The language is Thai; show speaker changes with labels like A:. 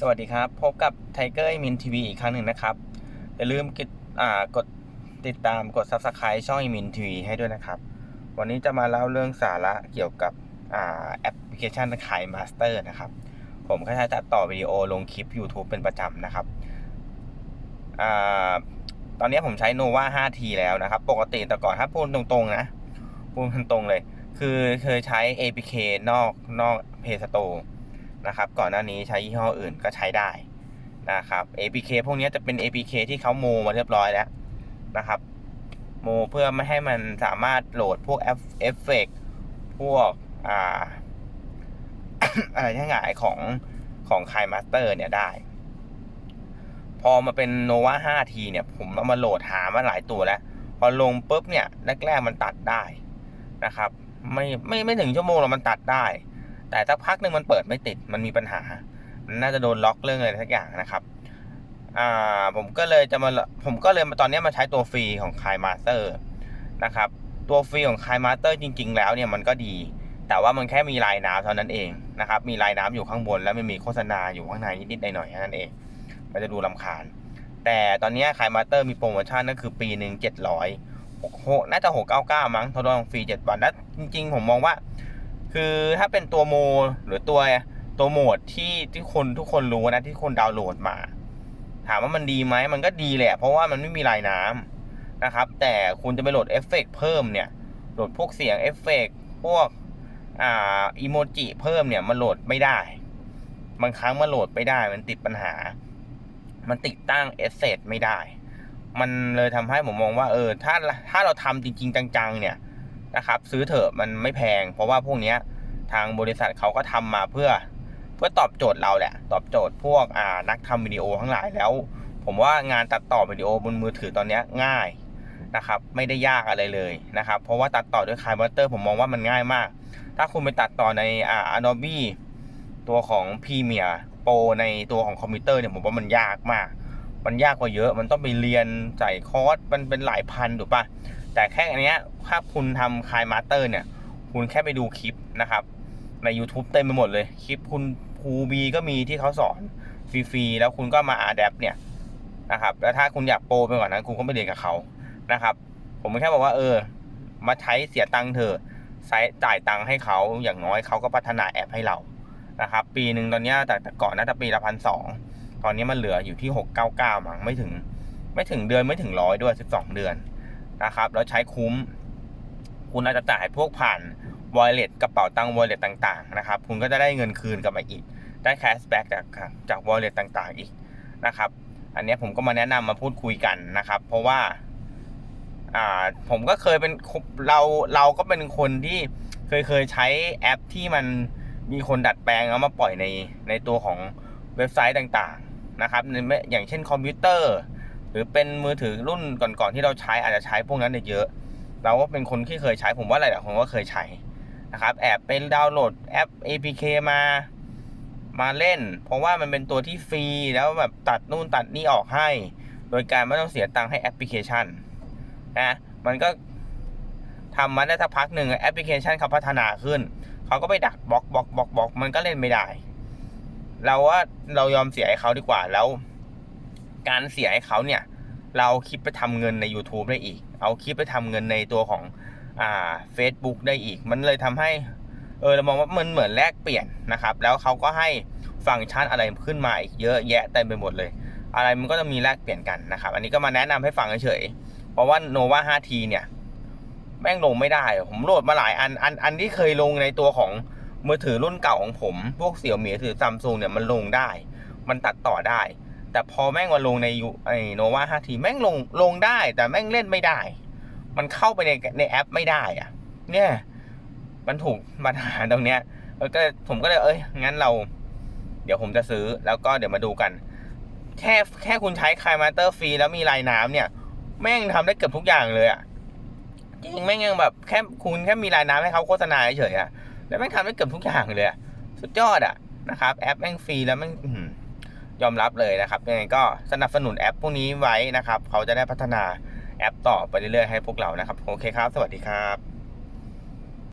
A: สวัสดีครับ พบกับไทเกอร์มินทีวีอีกครั้งหนึ่งนะครับ อย่าลืมกดกดติดตามกด Subscribe ช่องมินทีวีให้ด้วยนะครับ วันนี้จะมาเล่าเรื่องสาระเกี่ยวกับอแอปพลิเคชันขายมาสเตอร์นะครับ ผมก็ใช้ตัดต่อวิดีโอลงคลิป YouTube เป็นประจำนะครับอตอนนี้ผมใช้ nova 5T แล้วนะครับ ปกติแต่ก่อนถ้าพูดตรงๆนะ พูดตรงๆเลย คือเคยใช้ APK นอกนอก Play Store นะครับ ก่อนหน้านี้ใช้ยี่ห้ออื่นก็ใช้ได้นะครับ APK พวกนี้จะเป็น APK ที่เขาโมมาเรียบร้อยแล้วนะครับ โมเพื่อไม่ให้มันสามารถโหลดพวกเอฟเฟกพวกอ่าอะไรทั้งหลายของของคายมาสเตอร์เนี่ยได้ พอมาเป็น nova 5t เนี่ยผมเอามาโหลดหามาหลายตัวแล้ว พอลงปุ๊บเนี่ยแรกๆมันตัดได้นะครับ ไม่ไม่ไม่ถึงชั่วโมงเรามันตัดได้ แต่สักพักหนึ่งมันเปิดไม่ติด มันมีปัญหา มันน่าจะโดนล็อกเรื่องอะไรสักอย่างนะครับ อ่า ผมก็เลยจะมา ผมก็เลยมาตอนนี้มาใช้ตัวฟรีของคายมาสเตอร์นะครับ ตัวฟรีของคายมาสเตอร์จริง ๆ แล้วเนี่ยมันก็ดี แต่ว่ามันแค่มีลายน้ำเท่านั้นเองนะครับ มีลายน้ำอยู่ข้างบน แล้วมันมีโฆษณาอยู่ข้างในนิดๆหน่อยๆแค่นั้นเอง มันจะดูลำคาญ แต่ตอนนี้คายมาสเตอร์มีโปรโมชั่นก็คือปีหนึ่งเจ็ดร้อยหกน่าจะหกเก้าเก้ามั้งทดลองฟรีเจ็ดวันแล้วจริง ๆ ผมมองว่า คือถ้าเป็นตัวโม หรือตัวตัวโหมดที่ที่คนทุกคนรู้นะที่คนดาวน์โหลดมา ถามว่ามันดีไหมมันก็ดีแหละ เพราะว่ามันไม่มีลายน้ำนะครับ แต่คุณจะไปโหลดเอฟเฟกเพิ่มเนี่ยโหลดพวกเสียงเอฟเฟกพวกอ่าอีโมจิเพิ่มเนี่ยมันโหลดไม่ได้ บางครั้งมันโหลดไม่ได้ มันติดปัญหา มันติดตั้งเอสเซทไม่ได้ มันเลยทำให้ผมมองว่าเออถ้าถ้าเราทำจริง ๆ จังๆเนี่ย นะครับ ซื้อเถอะมันไม่แพง เพราะว่าพวกนี้ทางบริษัทเขาก็ทำมาเพื่อเพื่อตอบโจทย์เราแหละ ตอบโจทย์พวกอ่านักทำวิดีโอทั้งหลายแล้ว ผมว่างานตัดต่อวิดีโอบนมือถือตอนนี้ง่ายนะครับ ไม่ได้ยากอะไรเลยนะครับ เพราะว่าตัดต่อด้วยคายบัตเตอร์ผมมองว่ามันง่ายมาก ถ้าคุณไปตัดต่อในอ่า Adobe ตัวของ Premiere Pro ในตัวของคอมพิวเตอร์เนี่ยผมว่ามันยากมาก มันยากกว่าเยอะ มันต้องไปเรียนใส่คอร์ส มันเป็นหลายพันถูกปะ แต่แค่อันเนี้ยถ้าคุณทำคายมาสเตอร์เนี่ย คุณแค่ไปดูคลิปนะครับ ใน YouTube เต็มไปหมดเลย คลิปคุณครูบีก็มีที่เขาสอนฟรีๆ แล้วคุณก็มาอาแดปเนี่ยนะครับ แล้วถ้าคุณอยากโปรไปกว่านั้น คุณก็ไปเรียนกับเขานะครับ ผมแค่บอกว่าเออ มาใช้เสียตังค์เถอะใช้จ่ายตังค์ให้เขาอย่างน้อยเขาก็พัฒนาแอปให้เรานะครับ ปีหนึ่งตอนนี้แต่แต่ก่อนน่าจะปีละพันสองตอนนี้มันเหลืออยู่ที่หกเก้าเก้ามั้งไม่ถึง ไม่ถึงเดือนไม่ถึงร้อยด้วยสิบสองเดือน นะครับแล้วใช้คุ้ม คุณอาจจะจ่ายพวกผ่านวอลเล็ตกระเป๋าตังค์วอลเล็ตต่างๆนะครับ คุณก็จะได้เงินคืนกลับมาอีก ได้แคชแบ็กจากจากวอลเล็ตต่างๆอีกนะครับ อันนี้ผมก็มาแนะนำมาพูดคุยกันนะครับ เพราะว่าอ่าผมก็เคยเป็นเราเราก็เป็นคนที่เคยเคยใช้แอปที่มันมีคนดัดแปลงเอามาปล่อยในในตัวของเว็บไซต์ต่างๆนะครับอย่างเช่นคอมพิวเตอร์ หรือเป็นมือถือรุ่นก่อนๆที่เราใช้อาจจะใช้พวกนั้นเนี่ยเยอะ เราก็เป็นคนที่เคยใช้ผมว่าหลายๆคนก็เคยใช้นะครับแอบเป็นดาวน์โหลดแอป APK มามาเล่น เพราะว่ามันเป็นตัวที่ฟรีแล้วแบบตัดนู่นตัดนี่ออกให้ โดยการไม่ต้องเสียตังค์ให้แอปพลิเคชันนะมันก็ทำมาได้สักพักหนึ่งแอปพลิเคชันเขาพัฒนาขึ้น เขาก็ไปดักบล็อกบล็อกบล็อกบล็อกมันก็เล่นไม่ได้ เราว่าเรายอมเสียให้เขาดีกว่าแล้ว การเสียให้เขาเนี่ย เราคลิปไปทำเงินใน YouTube ได้อีก เอาคลิปไปทำเงินในตัวของอ่า Facebook ได้อีก มันเลยทำให้เออเรามองว่ามันเหมือนแลกเปลี่ยนนะครับ แล้วเขาก็ให้ฟังก์ชันอะไรขึ้นมาอีกเยอะแยะเต็มไปหมดเลย อะไรมันก็จะมีแลกเปลี่ยนกันนะครับ อันนี้ก็มาแนะนำให้ฟังเฉยๆเพราะว่า nova 5t เนี่ยแม่งลงไม่ได้ ผมโหลดมาหลายอัน อัน อันที่เคยลงในตัวของมือถือรุ่นเก่าของผม พวกเสี่ยวหมีถือซัมซุงเนี่ยมันลงได้ มันตัดต่อได้ แต่พอแม่งมาลงในไอโนวา5 t แม่งลงลงได้ แต่แม่งเล่นไม่ได้ มันเข้าไปในในแอปไม่ได้อะเนี่ย มันถูกปัญหาตรงเนี้ยก็ผมก็เลยเอ้ยงั้นเรา เดี๋ยวผมจะซื้อแล้วก็เดี๋ยวมาดูกัน แค่แค่คุณใช้คายมาเตอร์ฟรีแล้วมีลายน้ำเนี่ย แม่งทำได้เกือบทุกอย่างเลยอะจริงแม่งยังแบบแค่คุณแค่มีลายน้ำให้เขาโฆษณาเฉยๆอะแล้วแม่งทำได้เกือบทุกอย่างเลยสุดยอดอะนะครับ แอปแม่งฟรีแล้วแม่ง ยอมรับเลยนะครับยังไงก็สนับสนุนแอปพวกนี้ไว้นะครับ เขาจะได้พัฒนาแอปต่อไปเรื่อยๆให้พวกเรานะครับ โอเคครับ สวัสดีครับ